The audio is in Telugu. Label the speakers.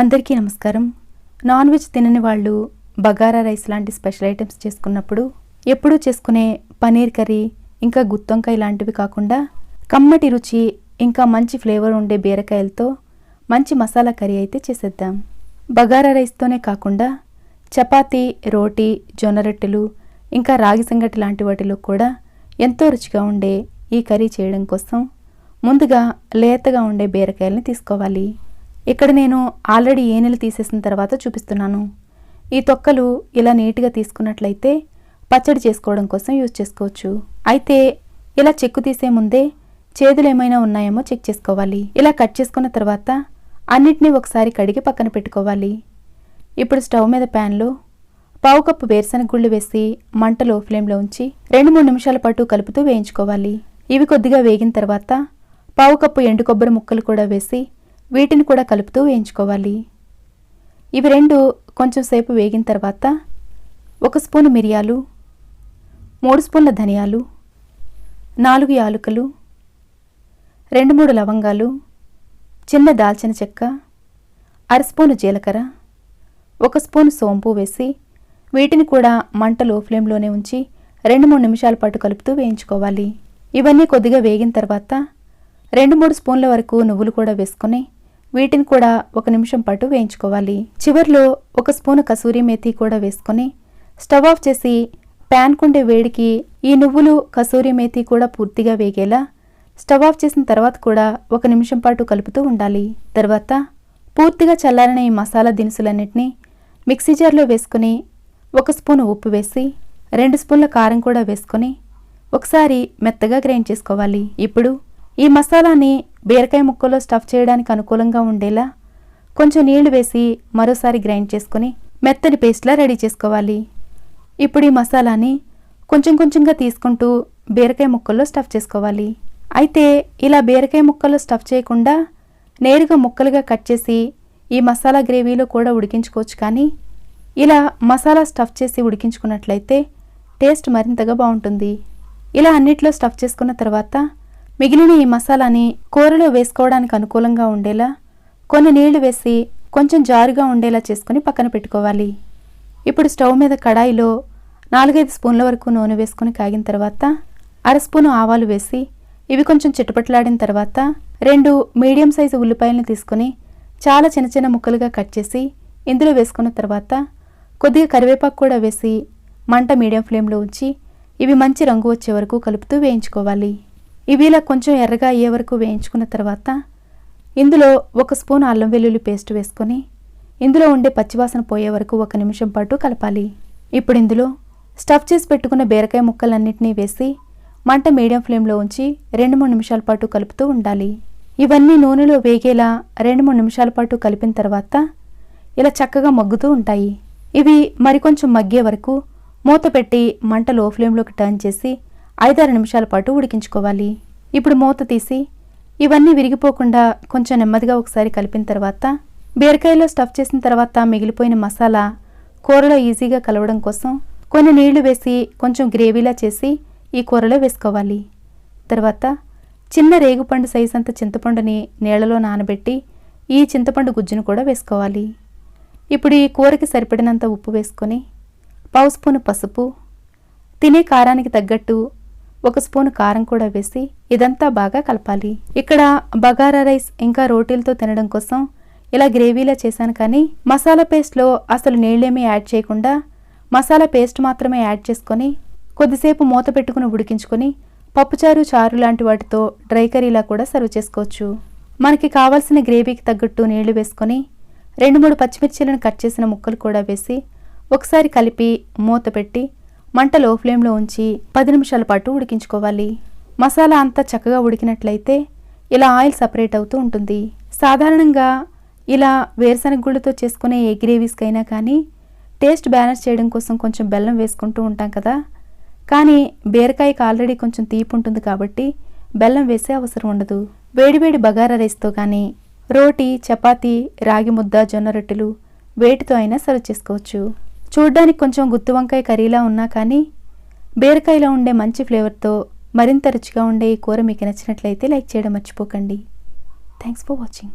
Speaker 1: అందరికీ నమస్కారం. నాన్ వెజ్ తినని వాళ్ళు బగారా రైస్ లాంటి స్పెషల్ ఐటమ్స్ చేసుకున్నప్పుడు ఎప్పుడూ చేసుకునే పనీర్ కర్రీ ఇంకా గుత్తొంకాయ లాంటివి కాకుండా కమ్మటి రుచి ఇంకా మంచి ఫ్లేవర్ ఉండే బీరకాయలతో మంచి మసాలా కర్రీ అయితే చేసేద్దాం. బగారా రైస్తోనే కాకుండా చపాతీ రోటీ జొన్న రొట్టెలు ఇంకా రాగి సంగటి లాంటి వాటిలో కూడా ఎంతో రుచిగా ఉండే ఈ కర్రీ చేయడం కోసం ముందుగా లేతగా ఉండే బీరకాయల్ని తీసుకోవాలి. ఇక్కడ నేను ఆల్రెడీ ఏనెలు తీసేసిన తర్వాత చూపిస్తున్నాను. ఈ తొక్కలు ఇలా నీట్గా తీసుకున్నట్లయితే పచ్చడి చేసుకోవడం కోసం యూజ్ చేసుకోవచ్చు. అయితే ఇలా చెక్కు తీసే ముందే చేదులు ఏమైనా ఉన్నాయేమో చెక్ చేసుకోవాలి. ఇలా కట్ చేసుకున్న తర్వాత అన్నిటినీ ఒకసారి కడిగి పక్కన పెట్టుకోవాలి. ఇప్పుడు స్టవ్ మీద ప్యాన్లో పావు కప్పు వేరుశనగ గుళ్ళు వేసి మంట లో ఫ్లేమ్లో ఉంచి రెండు మూడు నిమిషాల పాటు కలుపుతూ వేయించుకోవాలి. ఇవి కొద్దిగా వేగిన తర్వాత పావు కప్పు ఎండు కొబ్బరి ముక్కలు కూడా వేసి వీటిని కూడా కలుపుతూ వేయించుకోవాలి. ఇవి రెండు కొంచెం సేపు వేగిన తర్వాత ఒక స్పూన్ మిరియాలు మూడు స్పూన్ల ధనియాలు నాలుగు యాలుకలు రెండు మూడు లవంగాలు చిన్న దాల్చిన చెక్క అర స్పూను జీలకర్ర ఒక స్పూను సోంపు వేసి వీటిని కూడా మంట లో ఫ్లేమ్లోనే ఉంచి రెండు మూడు నిమిషాల పాటు కలుపుతూ వేయించుకోవాలి. ఇవన్నీ కొద్దిగా వేగిన తర్వాత రెండు మూడు స్పూన్ల వరకు నువ్వులు కూడా వేసుకొని వీటిని కూడా ఒక నిమిషం పాటు వేయించుకోవాలి. చివర్లో ఒక స్పూను కసూరి మేతి కూడా వేసుకొని స్టవ్ ఆఫ్ చేసి ప్యాన్ కుండే వేడికి ఈ నువ్వులు కసూరి మేతి కూడా పూర్తిగా వేగేలా స్టవ్ ఆఫ్ చేసిన తర్వాత కూడా ఒక నిమిషం పాటు కలుపుతూ ఉండాలి. తర్వాత పూర్తిగా చల్లారిన ఈ మసాలా దినుసులన్నింటినీ మిక్సీ జార్లో వేసుకుని ఒక స్పూను ఉప్పు వేసి రెండు స్పూన్ల కారం కూడా వేసుకొని ఒకసారి మెత్తగా గ్రైండ్ చేసుకోవాలి. ఇప్పుడు ఈ మసాలాని బీరకాయ ముక్కలో స్టఫ్ చేయడానికి అనుకూలంగా ఉండేలా కొంచెం నీళ్ళు వేసి మరోసారి గ్రైండ్ చేసుకొని మెత్తని పేస్ట్లా రెడీ చేసుకోవాలి. ఇప్పుడు ఈ మసాలాని కొంచెం కొంచెంగా తీసుకుంటూ బీరకాయ ముక్కల్లో స్టఫ్ చేసుకోవాలి. అయితే ఇలా బీరకాయ ముక్కల్లో స్టఫ్ చేయకుండా నేరుగా ముక్కలుగా కట్ చేసి ఈ మసాలా గ్రేవీలో కూడా ఉడికించుకోవచ్చు కానీ ఇలా మసాలా స్టఫ్ చేసి ఉడికించుకున్నట్లయితే టేస్ట్ మరింతగా బాగుంటుంది. ఇలా అన్నిట్లో స్టఫ్ చేసుకున్న తర్వాత మిగిలిన ఈ మసాలాని కూరలో వేసుకోవడానికి అనుకూలంగా ఉండేలా కొన్ని నీళ్ళు వేసి కొంచెం జారుగా ఉండేలా చేసుకుని పక్కన పెట్టుకోవాలి. ఇప్పుడు స్టవ్ మీద కడాయిలో నాలుగైదు స్పూన్ల వరకు నూనె వేసుకుని కాగిన తర్వాత అర స్పూను ఆవాలు వేసి ఇవి కొంచెం చిటపట్లాడిన తర్వాత రెండు మీడియం సైజు ఉల్లిపాయలను తీసుకొని చాలా చిన్న చిన్న ముక్కలుగా కట్ చేసి ఇందులో వేసుకున్న తర్వాత కొద్దిగా కరివేపాకు కూడా వేసి మంట మీడియం ఫ్లేమ్లో ఉంచి ఇవి మంచి రంగు వచ్చే వరకు కలుపుతూ వేయించుకోవాలి. ఇవి ఇలా కొంచెం ఎర్రగా అయ్యే వరకు వేయించుకున్న తర్వాత ఇందులో ఒక స్పూన్ అల్లం వెల్లుల్లి పేస్ట్ వేసుకొని ఇందులో ఉండే పచ్చివాసన పోయే వరకు ఒక నిమిషం పాటు కలపాలి. ఇప్పుడు ఇందులో స్టఫ్ చేసి పెట్టుకున్న బీరకాయ ముక్కలన్నింటినీ వేసి మంట మీడియం ఫ్లేమ్లో ఉంచి రెండు మూడు నిమిషాల పాటు కలుపుతూ ఉండాలి. ఇవన్నీ నూనెలో వేగేలా రెండు మూడు నిమిషాల పాటు కలిపిన తర్వాత ఇలా చక్కగా మగ్గుతూ ఉంటాయి. ఇవి మరికొంచెం మగ్గే వరకు మూత పెట్టి మంట లో ఫ్లేమ్లోకి టర్న్ చేసి ఐదారు నిమిషాల పాటు ఉడికించుకోవాలి. ఇప్పుడు మూత తీసి ఇవన్నీ విరిగిపోకుండా కొంచెం నెమ్మదిగా ఒకసారి కలిపిన తర్వాత బీరకాయలో స్టఫ్ చేసిన తర్వాత మిగిలిపోయిన మసాలా కూరలో ఈజీగా కలవడం కోసం కొన్ని నీళ్ళు వేసి కొంచెం గ్రేవీలా చేసి ఈ కూరలో వేసుకోవాలి. తర్వాత చిన్న రేగుపండు సైజ్ అంత చింతపండుని నీళ్ళలో నానబెట్టి ఈ చింతపండు గుజ్జును కూడా వేసుకోవాలి. ఇప్పుడు ఈ కూరకి సరిపడినంత ఉప్పు వేసుకొని పావు స్పూను పసుపు తినే కారానికి తగ్గట్టు ఒక స్పూన్ కారం కూడా వేసి ఇదంతా బాగా కలపాలి. ఇక్కడ బగారా రైస్ ఇంకా రోటీలతో తినడం కోసం ఇలా గ్రేవీలా చేశాను కానీ మసాలా పేస్ట్లో అసలు నీళ్ళేమీ యాడ్ చేయకుండా మసాలా పేస్ట్ మాత్రమే యాడ్ చేసుకొని కొద్దిసేపు మూత పెట్టుకుని ఉడికించుకొని పప్పుచారు చారు లాంటి వాటితో డ్రై కర్రీలా కూడా సర్వ్ చేసుకోవచ్చు. మనకి కావాల్సిన గ్రేవీకి తగ్గట్టు నీళ్ళు వేసుకొని రెండు మూడు పచ్చిమిర్చీలను కట్ చేసిన ముక్కలు కూడా వేసి ఒకసారి కలిపి మూత పెట్టి మంట లో ఫ్లేమ్లో ఉంచి పది నిమిషాల పాటు ఉడికించుకోవాలి. మసాలా అంతా చక్కగా ఉడికినట్లయితే ఇలా ఆయిల్ సపరేట్ అవుతూ ఉంటుంది. సాధారణంగా ఇలా వేరుశనగ గుళ్ళతో చేసుకునే ఏ గ్రేవీస్కైనా కానీ టేస్ట్ బ్యాలెన్స్ చేయడం కోసం కొంచెం బెల్లం వేసుకుంటూ ఉంటాం కదా. కానీ బీరకాయకి ఆల్రెడీ కొంచెం తీపి ఉంటుంది కాబట్టి బెల్లం వేసే అవసరం ఉండదు. వేడివేడి బగారా రైస్తో కానీ రోటీ చపాతీ రాగి ముద్ద జొన్న రొట్టెలు వేటితో అయినా సర్వ్ చేసుకోవచ్చు. చూడ్డానికి కొంచెం గుత్తి వంకాయ కర్రీలా ఉన్నా కానీ బీరకాయలో ఉండే మంచి ఫ్లేవర్తో మరింత రుచిగా ఉండే ఈ కూర మీకు నచ్చినట్లయితే లైక్ చేయడం మర్చిపోకండి. Thanks for watching